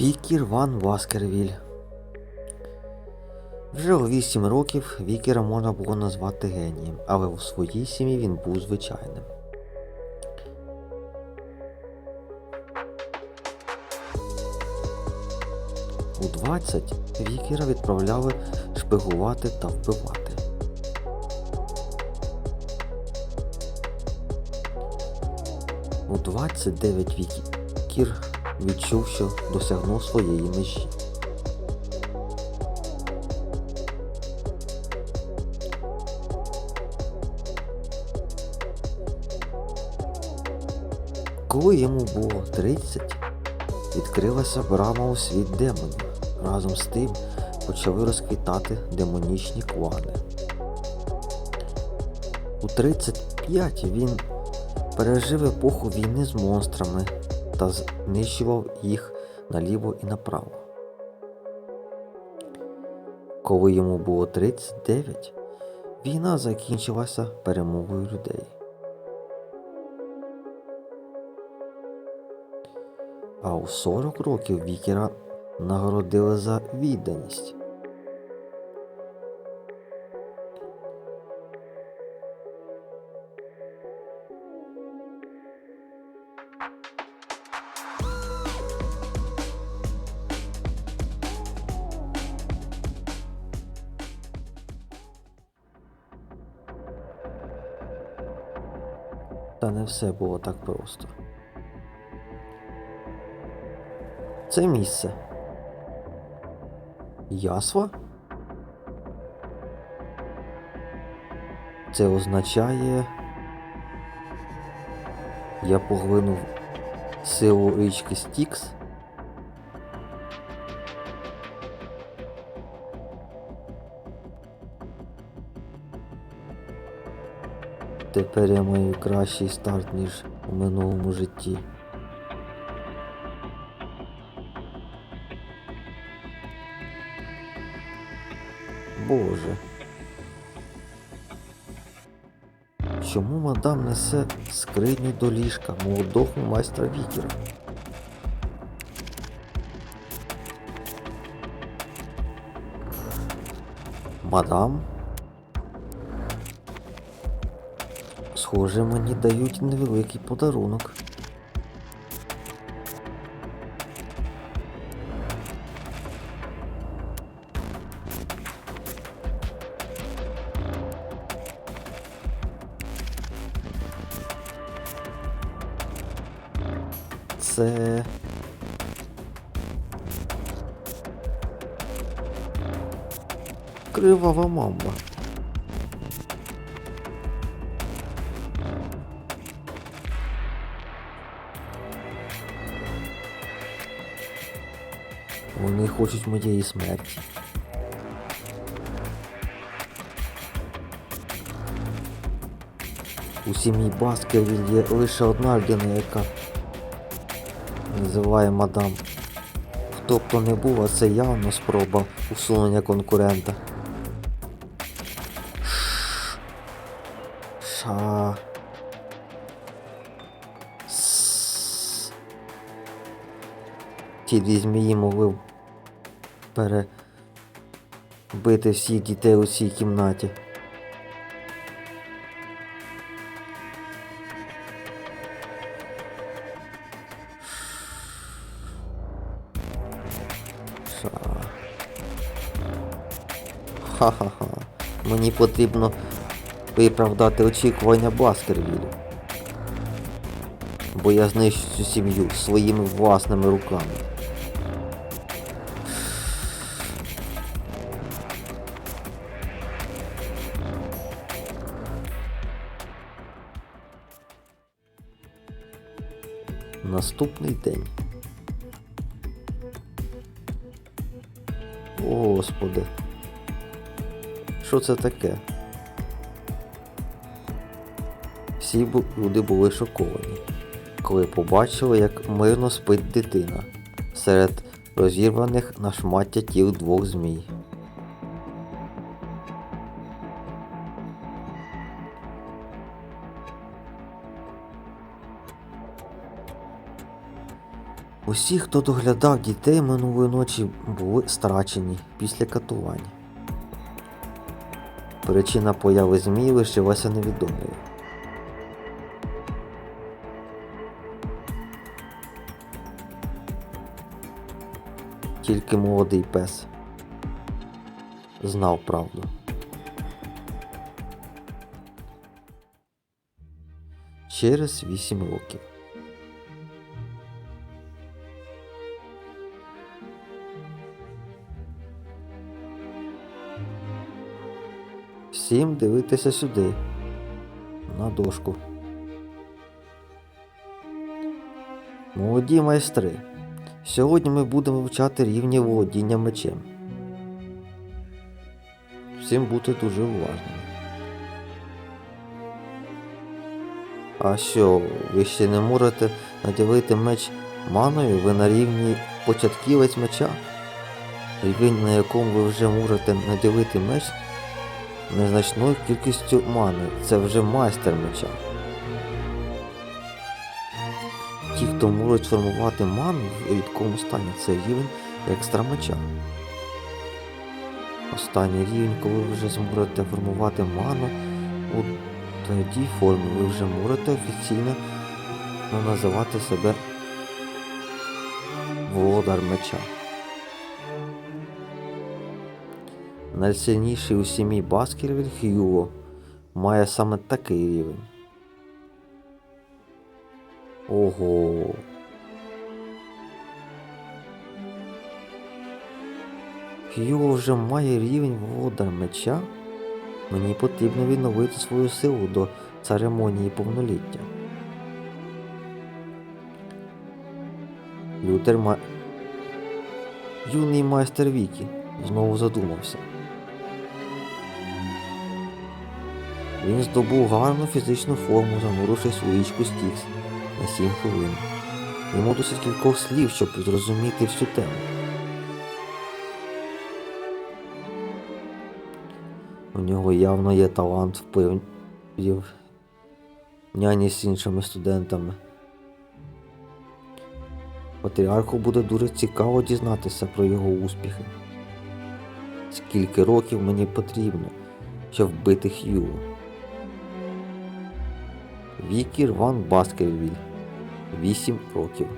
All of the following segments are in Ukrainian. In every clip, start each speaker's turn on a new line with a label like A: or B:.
A: Вікір Ван Васкервіль. Вже у 8 років Вікера можна було назвати генієм, але у своїй сім'ї він був звичайним. У 20 Вікера відправляли шпигувати та вбивати. У 29 Вікір відчув, що досягнув своєї межі. Коли йому було 30, відкрилася брама у світ демонів. Разом з тим почали розквітати демонічні клани. У 35 він пережив епоху війни з монстрами та знищував їх наліво і направо. Коли йому було 39, війна закінчилася перемогою людей. А у 40 років Вікера нагородили за відданість. Та не все було так просто. Це місце. Ясва? Це означає. Я поглинув силу річки Стікс. Тепер я маю кращий старт, ніж у минулому житті. Боже. Чому мадам несе скрині до ліжка молодого майстра Вікера? Мадам? Схоже, мені дають невеликий подарунок. Це. Кривава мамба. Вони хочуть моєї смерті. У сім'ї Баскервіль є лише одна людина, яка називає мадам. Хто б то не був, а це явно спроба усунення конкурента. Ш- Ша. Ті дві змії могли перебити всіх дітей у цій кімнаті. Ха-ха-ха. Мені потрібно виправдати очікування Баскервілю. Бо я знищу цю сім'ю своїми власними руками. Наступний день. О, Господи. Що це таке? Всі люди були шоковані, коли побачили, як мирно спить дитина серед розірваних на шмаття тіл двох змій. Усі, хто доглядав дітей минулої ночі, були страчені після катування. Причина появи змії лишилася невідомою. Тільки молодий пес знав правду. Через вісім років. Всім дивитися сюди, на дошку. Молоді майстри. Сьогодні ми будемо вивчати рівні володіння мечем. Всім бути дуже уважними. А що, ви ще не можете наділити меч маною, ви на рівні початківець меча? Рівень, на якому ви вже можете наділити меч незначною кількістю мани. Це вже майстер меча. Ті, хто можуть формувати ману в рідкому стані, це рівень екстра меча. Останній рівень, коли ви вже зможете формувати ману у тій формі, ви вже можете офіційно називати себе володар меча. Найсильніший у сім'ї Баскервіль Хьюго має саме такий рівень. Ого. Хьюго вже має рівень володар меча. Мені потрібно відновити свою силу до церемонії повноліття. Лютер ма... Юний майстер Вікі знову задумався. Він здобув гарну фізичну форму, занурившись у річку Стікс на 7 хвилин. Йому досить кількох слів, щоб зрозуміти всю тему. У нього явно є талант вплив няні з іншими студентами. Патріарху буде дуже цікаво дізнатися про його успіхи. Скільки років мені потрібно, щоб вбити Хью? Вікір Ван Баскервіль. 8 років.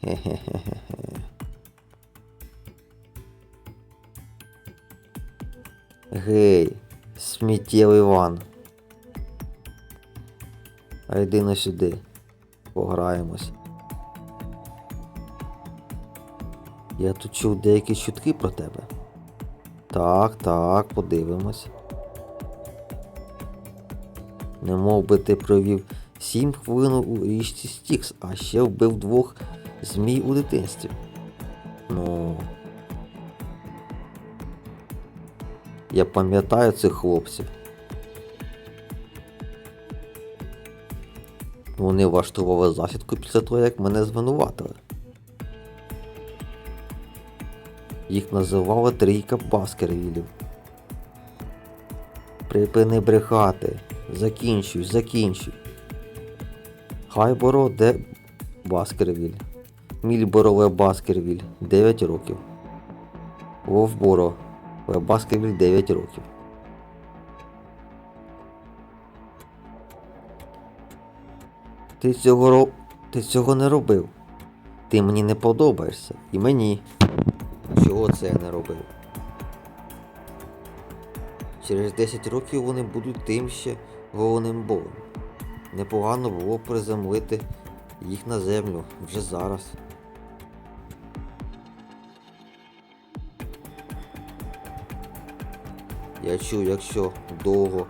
A: Хе-хе-хе-хе. Гей, сміттєвий Іван. А йди на сюди. Пограємось. Я тут чув деякі чутки про тебе. Так, так, подивимось. Не мов би ти провів сім хвилин у річці Стікс, а ще вбив двох змій у дитинстві. Ну. Я пам'ятаю цих хлопців. Вони влаштували засідку після того, як мене звинуватили. Їх називали трійка Баскервілів. Припини брехати. Закінчуй, закінчуй. Хайборо де Баскервіль. Мільборо Ле Баскервіль 9 років. Вовборо Баскервіль 9 років. Ти цього. Ти цього не робив. Ти мені не подобаєшся. І мені. Чого це я не робив? Через 10 років вони будуть тим ще головним богом. Непогано було приземлити їх на землю вже зараз. Я чув, якщо довго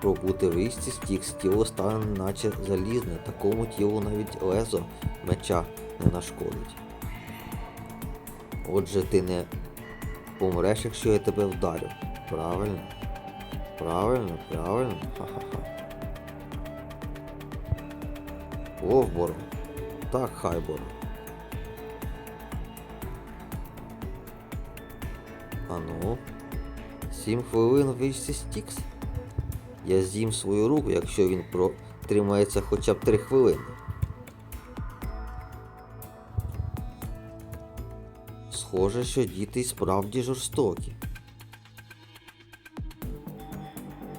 A: пробути в річці стікс, тіло стане наче залізне, такому тілу навіть лезо меча не нашкодить. Отже, ти не помреш, якщо я тебе вдарю. Правильно? Правильно, правильно. Ха-ха-ха. Вовборо. Так, хайборо. А ну. Сім хвилин в річці стікс. Я з'їм свою руку, якщо він протримається хоча б три хвилини. Схоже, що діти й справді жорстокі.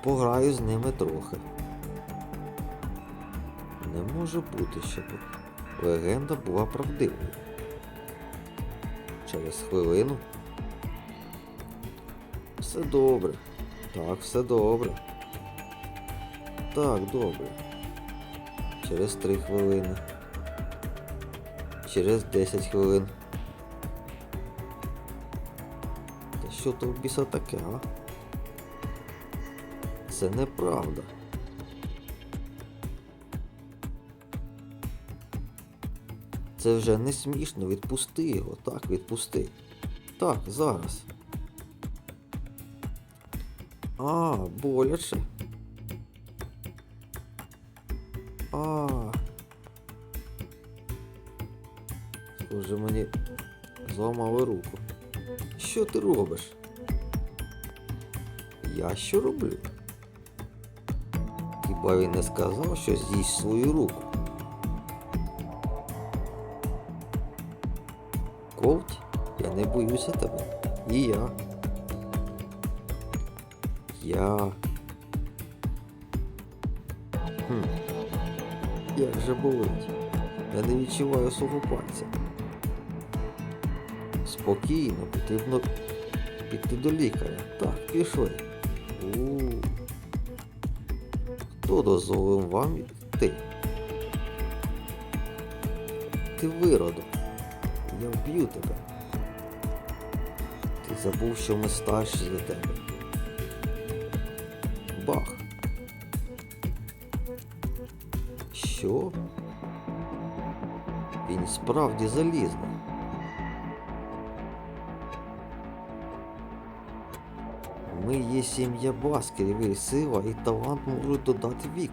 A: Пограю з ними трохи. Не може бути, щоб легенда була правдивою. Через хвилину. Все добре. Так, все добре. Так, добре. Через три хвилини. Через 10 хвилин. Що то в біса таке, а? Це неправда. Це вже не смішно, відпусти його, так, відпусти. Так, зараз. А, боляче. А. Схоже, мені зламали руку. Що ти робиш? Я що роблю? Хіба він не сказав, що з'їсть свою руку? Ковть, я не боюся тебе. І я. Я. Хм. Як же болить? Я не відчуваю свого пальця. Спокійно, потрібно піти до лікаря. Так, пішли. у Хто дозволив вам йти? Ти виродок. Я вб'ю тебе. Ти забув, що ми старші за тебе. Бах. Що? Він справді залізний. Сім'я Баскерів сила і талант можуть додати вік.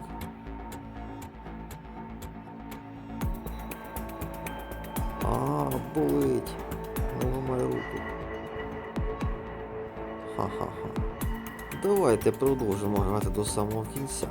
A: А, болить. Не ламай руку. Ха-ха-ха. Давайте продовжимо грати до самого кінця.